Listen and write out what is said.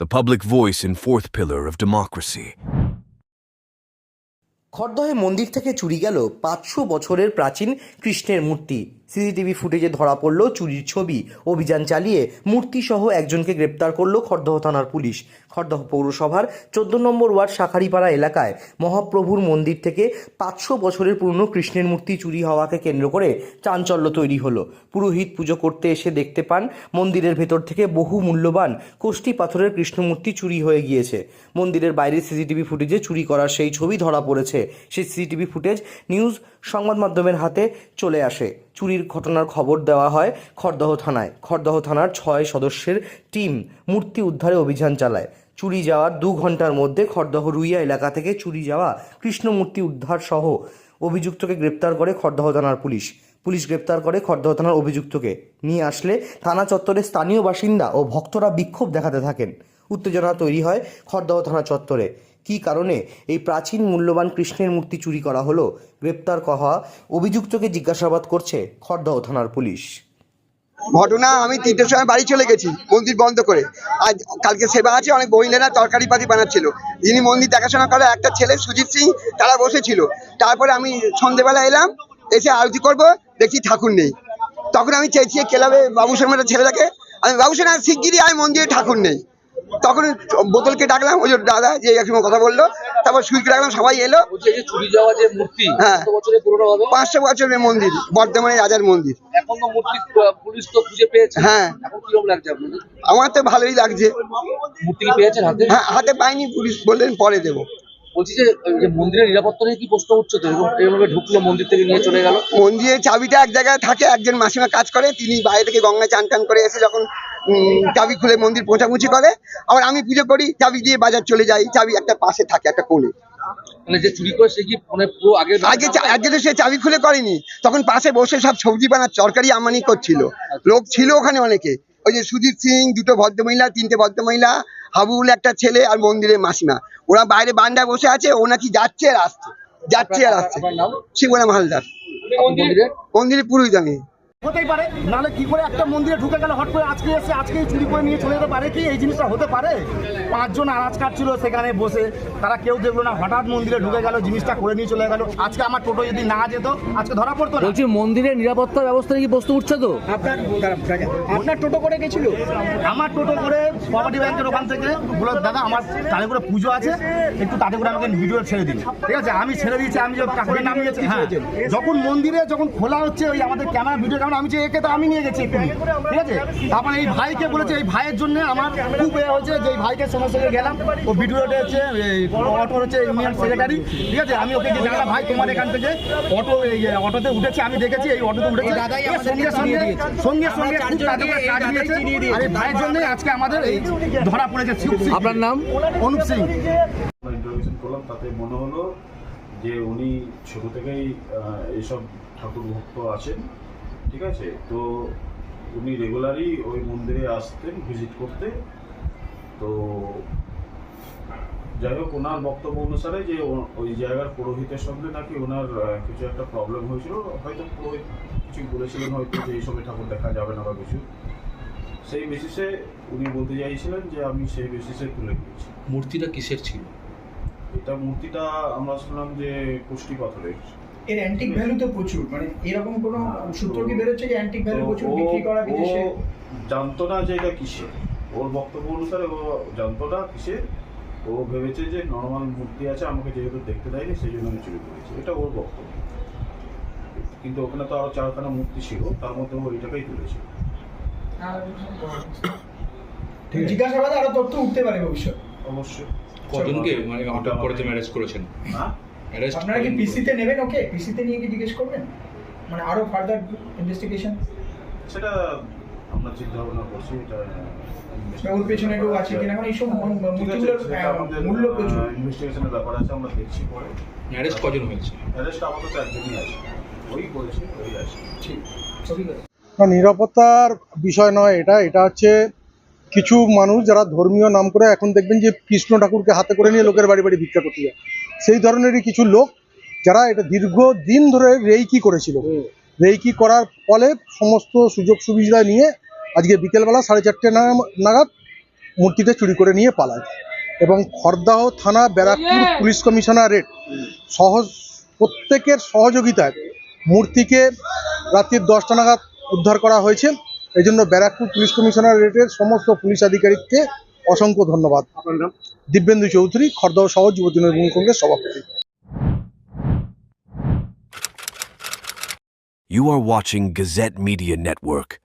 the public voice in fourth pillar of democracy. খড়দহে মন্দির থেকে চুরি গেল পাঁচশো বছরের প্রাচীন কৃষ্ণের মূর্তি সিসিটিভি ফুটেজে ধরা পড়ল চুরির ছবি। অভিযান চালিয়ে মূর্তিসহ একজনকে গ্রেপ্তার করল খড়দহ থানার পুলিশ। খড়দহ পৌরসভার চোদ্দ নম্বর ওয়ার্ড শাখারিপাড়া এলাকায় মহাপ্রভুর মন্দির থেকে পাঁচশো বছরের পুরনো কৃষ্ণের মূর্তি চুরি হওয়াকে কেন্দ্র করে চাঞ্চল্য তৈরি হলো। পুরোহিত পুজো করতে এসে দেখতে পান, মন্দিরের ভেতর থেকে বহু মূল্যবান কোষ্টি পাথরের কৃষ্ণমূর্তি চুরি হয়ে গিয়েছে। মন্দিরের বাইরে সিসিটিভি ফুটেজে চুরি করার সেই ছবি ধরা পড়েছে। সেই সিসিটিভি ফুটেজ নিউজ সংবাদ মাধ্যমের হাতে চলে আসে। চুরির ঘটনার খবর দেওয়া হয় খড়দহ থানায়। খড়দহ থানার ছয় সদস্যের টিম মূর্তি উদ্ধারে অভিযান চালায়। চুরি যাওয়ার দু ঘণ্টার মধ্যে খড়দহ রুইয়া এলাকা থেকে চুরি যাওয়া কৃষ্ণ মূর্তি উদ্ধার সহ অভিযুক্তকে গ্রেপ্তার করে খড়দহ থানার পুলিশ। পুলিশ গ্রেপ্তার করে খড়দহ থানার অভিযুক্তকে নিয়ে আসলে থানা চত্বরে স্থানীয় বাসিন্দা ও ভক্তরা বিক্ষোভ দেখাতে থাকেন। উত্তেজনা তৈরি হয় খড়দহ থানা চত্বরে। কী কারণে এই প্রাচীন মূল্যবান কৃষ্ণের মূর্তি চুরি করা হলো? গ্রেপ্তার করা অভিযুক্তকে জিজ্ঞাসাবাদ করছে খড়দহ থানার পুলিশ। ঘটনা, আমি তিনটের সময় বাড়ি চলে গেছি, মন্দির বন্ধ করে। আজ কালকে সেবা আছে, অনেক মহিলারা তরকারি পাতি বানাচ্ছিল। যিনি মন্দির দেখাশোনা করে, একটা ছেলে, সুজিত সিং, তারা বসেছিল। তারপরে আমি সন্ধেবেলা এলাম, এসে আরতি করব দেখছি ঠাকুর নেই। তখন আমি চেয়েছি ক্লাবে বাবু শর্মাটা ছেলেটাকে? আমি, বাবু শর্মা, শিগগিরই আয় মন্দিরে, ঠাকুর নেই। তখন বোতলকে ডাকলাম ওই দাদা যে একসময় কথা বলল তারপর সুইচকে ডাকলাম সবাই এলো। চুরি যাওয়া যে মূর্তি হ্যাঁ। পাঁচশো বছরের মন্দির বর্ধমানে রাজার মন্দির। এখন তো মূর্তি পুলিশ তো খুঁজে পেয়েছে। হ্যাঁ। আমার তো ভালোই লাগছে। মূর্তি পেয়েছেন হাতে? হ্যাঁ হাতে পাইনি পুলিশ বললেন পরে দেবো। বলছি যে মন্দিরের নিরাপত্তা নিয়ে কি প্রশ্ন উঠছে তো? এভাবে ঢুকলো মন্দির থেকে নিয়ে চলে গেল। মন্দিরের চাবিটা এক জায়গায় থাকে একজন মাসিমা কাজ করে তিনি বাইরে থেকে গঙ্গা চান টান করে এসে যখন চাবি খুলে মন্দির পোঁছাপুছি করে। আবার আমি পুজো করি চাবি দিয়ে বাজার চলে যাই চাবি একটা পাশে থাকে একটা কোণে। মানে আগে আগে তো সে চাবি খুলে করেনি। তখন পাশে বসে সব সবজি বানার তরকারি আমানি করছিল। লোক ছিল ওখানে অনেকে। ওই যে সুজিত সিং দুটো ভদ্রমহিলা তিনটে ভদ্রমহিলা হাবুল একটা ছেলে আর মন্দিরের মাসিমা। ওরা বাইরে বান্ডায় বসে আছে ও নাকি যাচ্ছে আর আসছে। যাচ্ছে আর আসছে। শিবরাম হালদার। মন্দিরে? মন্দিরে পুরোহিত আমি হতেই পারে। নাহলে কি করে একটা মন্দিরে ঢুকে গেল হট করে আজকে এসে আজকেই চুরি করে নিয়ে চলে যেতে পারে কি? এই জিনিসটা হতে পারে? পাঁচজন আনাজ কাটছিল সেখানে বসে। তারা কেউ দেখল না। হঠাৎ মন্দিরে ঢুকে গেল জিনিসটা করে নিয়ে চলে গেল। আজকে আমার টোটো যদি না যেত আজকে ধরা পড়তো না। বলছি মন্দিরের নিরাপত্তা ব্যবস্থা কি বস্তু উঠছে তো? আপনার আপনার টোটো করে গেছিল? আমার টোটো করে প্রপার্টি ব্যাংকের ওখান থেকে। বলো দাদা আমার তাদের করে পুজো আছে। একটু তাদের করে আমাকে ভিডিও ছেড়ে দিন। ঠিক আছে? আমি ছেড়ে দিয়েছি। আমি যে ঠাকুরের নাম নিয়েছি হ্যাঁ। যখন মন্দিরে যখন খোলা হচ্ছে ওই আমাদের ক্যামেরা ভিডিও ক্যামেরা আমি যে একে তো আমি নিয়ে গেছি ঠিক আছে? তারপরে এই ভাইকে বলেছে এই ভাইয়ের জন্য আমার খুব এ হয়েছে যে এই ভাইকে সঙ্গে সঙ্গে গেলাম। ও ভিডিওটা হচ্ছে এই অটো হচ্ছে ইউনিয়ন সেক্রেটারি ঠিক আছে? আমি ওকে যে জানলাম ভাই তোমার এখান থেকে অটো এই অটোতে উঠেছি আমি দেখেছি এই অটোতে উঠেছি। সঙ্গে সঙ্গে সঙ্গে সঙ্গে খুব দিয়েছে। আর এই ভাইয়ের জন্যই আজকে আমাদের এই ধরা পড়েছে আপনার নাম? অনুপ সিং। ইন্টারভিউশন করলাম তাতে মনে হলো যে উনি ছোট থেকেই আহ, এইসব ঠাকুর ভক্ত আছেন। ঠিক আছে? তো উনি রেগুলারই ওই মন্দিরে আসতেন ভিজিট করতে। তো যাই হোক ওনার বক্তব্য অনুসারে যে ওই জায়গার পুরোহিতের সঙ্গে নাকি ওনার কিছু একটা প্রবলেম হয়েছিল। হয়তো পুরোহিত কিছু বলেছিলেন হয়তো যে এই সময় ঠাকুর দেখা যাবে না বা কিছু। সেই বেসিসে উনি বলতে চাইছিলেন যে আমি সেই বেসিসে তুলে দিয়েছি। মূর্তিটা কিসের ছিল? এটা মূর্তিটা আমরা শুনলাম যে কুষ্টি পাথরের এর অ্যান্টিক ভ্যালু তো প্রচুর। মানে এরকম কোনো সূত্র কি বেরোচ্ছে যে অ্যান্টিক ভ্যালু প্রচুর বিক্রি করা বিদেশে জানতো না যে এটা কিসের। ওর বক্তব্য অনুসারে ও জানতো না কিসের। ও ভেবেছে যে নর্মাল মূর্তি আছে আমাকে যেহেতু দেখতে দেয়নি সেই জন্য আমি চুরি করেছি। এটা ওর বক্তব্য। কিন্তু ওখানে তো আরও চারখানা মূর্তি ছিল তার মধ্যে ও এটাকেই তুলেছে। জিজ্ঞাসাবাদে আরও তথ্য উঠতে পারে ভবিষ্যৎ। অবশ্যই। কজনকে? মানে আটক করেছে ম্যারেজ করেছেন? হ্যাঁ? আপনারা কি পিসিতে নেবেন? ওকে পিসিতে নিয়ে কি জিজ্ঞেস করবেন? মানে আরও ফার্দার ইনভেস্টিগেশন সেটা আমরা চিন্তা ভাবনা করছি এটা ওর পেছনে কেউ আছে কিনা? কারণ এইসব মূ- ঠিক আছে মূর্তিগুলোর সেটা আহ, আমাদের মূল্য প্রচুর। ইনভেস্টিগেশনের ব্যাপার আছে আমরা দেখছি পরে। অ্যারেস্ট কজন হয়েছে? অ্যারেস্ট আপাতত একজনই আছে। ওই বলেছে ওই আছে। না নিরাপত্তার বিষয় নয় এটা। এটা হচ্ছে কিছু মানুষ যারা ধর্মীয় নাম করে এখন দেখবেন যে কৃষ্ণ ঠাকুরকে হাতে করে নিয়ে লোকের বাড়ি বাড়ি ভিক্ষা করতে যায়। সেই ধরনেরই কিছু লোক যারা এটা দীর্ঘ দিন ধরে রেইকি করেছিল। রেইকি করার ফলে সমস্ত সুযোগ সুবিধা নিয়ে আজকে বিকেলবেলা সাড়ে চারটে নাগাদ মূর্তিতে চুরি করে নিয়ে পালায় এবং খড়দাহ থানা ব্যারাকপুর পুলিশ কমিশনারেট সহজ প্রত্যেকের সহযোগিতায় মূর্তিকে রাত্রির দশটা নাগাদ উদ্ধার করা হয়েছে। এই জন্য ব্যারাকপুর পুলিশ কমিশনারেটের সমস্ত পুলিশ আধিকারিককে অসংখ্য ধন্যবাদ। দিব্যেন্দু চৌধুরী খড়দহ সহ যুব তৃণমূল কংগ্রেস সভাপতি। You are watching Gazette Media Network.